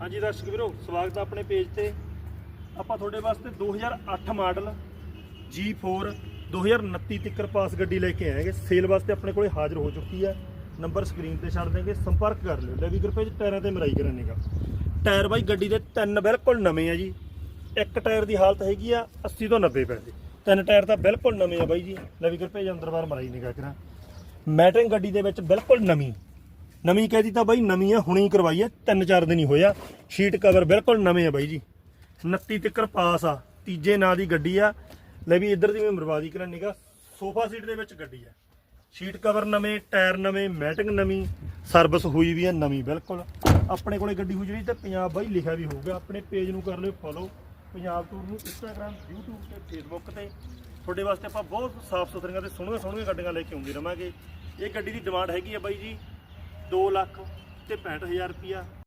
ਹਾਂਜੀ ਦਰਸ਼ਕ ਵੀਰੋ, ਸਵਾਗਤ ਹੈ ਆਪਣੇ ਪੇਜ ਤੇ। ਆਪਾਂ ਤੁਹਾਡੇ ਵਾਸਤੇ 2008 ਮਾਡਲ G4 2029 ਤੱਕਰ ਪਾਸ ਗੱਡੀ ਲੈ ਕੇ ਆਏਗੇ ਸੇਲ ਵਾਸਤੇ ਆਪਣੇ ਕੋਲੇ ਹਾਜ਼ਰ ਹੋ ਚੁੱਕੀ ਹੈ। ਨੰਬਰ ਸਕਰੀਨ ਤੇ ਛੱਡ ਦੇਗੇ ਸੰਪਰਕ ਕਰ ਲਿਓ। ਲੈ ਵੀ ਟਾਇਰਾਂ ਤੇ ਮਰਾਈ ਕਰਾਂਗਾ ਟਾਇਰ ਬਾਈ, ਗੱਡੀ ਦੇ ਤਿੰਨ ਬਿਲਕੁਲ ਨਵੇਂ ਆ ਜੀ। ਇੱਕ ਟਾਇਰ ਦੀ ਹਾਲਤ ਹੈਗੀ ਆ 80 ਤੋਂ 90 ਪੈਸੇ। ਤਿੰਨ ਟਾਇਰ ਤਾਂ ਬਿਲਕੁਲ ਨਵੇਂ ਆ ਬਾਈ ਜੀ। ਲੈ ਵੀ ਅੰਦਰ ਬਾਹਰ ਮਰਾਈ ਨਿਗਾ ਕਰਾਂ। ਮੈਟਰਿੰਗ ਗੱਡੀ ਦੇ ਵਿੱਚ ਬਿਲਕੁਲ ਨਵੀਂ। ਨਵੀਂ ਕਹਿ ਤਾਂ ਬਾਈ ਨਵੀਂ ਆ, ਹੁਣੀ ਕਰਵਾਈ ਆ, ਤਿੰਨ ਚਾਰ ਦਿਨ ਹੀ ਹੋਇਆ ਸ਼ੀਟ ਕਵਰ ਬਿਲਕੁਲ ਨਵੇਂ ਆ ਬਾਈ ਜੀ। 29 ਤੱਕਰ ਪਾਸ ਆ, ਤੀਜੇ ਨਾਂ ਦੀ ਗੱਡੀ ਆ। ਲੈ ਵੀ ਇੱਧਰ ਦੀ ਮੈਂ ਬਰਬਾਦੀ ਕਰਨ ਨਿਗਾ ਸੋਫਾ ਸੀਟ ਦੇ ਵਿੱਚ ਗੱਡੀ ਆ। ਸ਼ੀਟ ਕਵਰ ਨਵੇਂ, ਟਾਇਰ ਨਵੇਂ ਮੈਟਿੰਗ ਨਵੀਂ ਸਰਵਿਸ ਹੋਈ ਵੀ ਆ ਨਵੀਂ ਬਿਲਕੁਲ। ਆਪਣੇ ਕੋਲੇ ਗੱਡੀ ਹੋ ਜਿਹੜੀ ਤੇ ਪੰਜਾਬ ਬਾਈ ਲਿਖਿਆ ਵੀ ਹੋਊਗਾ, ਆਪਣੇ ਪੇਜ ਨੂੰ ਕਰ ਲਿਓ ਫੋਲੋ ਪੰਜਾਬ ਟੂਰ ਨੂੰ ਇੰਸਟਾਗ੍ਰam YouTube ਤੇ ਫੇਸਬੁੱਕ ਤੇ। ਤੁਹਾਡੇ ਵਾਸਤੇ ਆਪਾਂ ਬਹੁਤ ਸਾਫ਼ ਸੁਥਰੀਆਂ ਤੇ ਸੋਹਣੀਆਂ ਸੋਹਣੀਆਂ ਗੱਡੀਆਂ ਲੈ ਕੇ ਆਉਂਦੇ ਰਵਾਂਗੇ। ਇਹ ਗੱਡੀ ਦੀ ਡਿਮਾਂਡ ਹੈਗੀ ਆ ਬਾਈ ਜੀ। 2 ਲੱਖ ਤੇ 65000 ਰੁਪਿਆ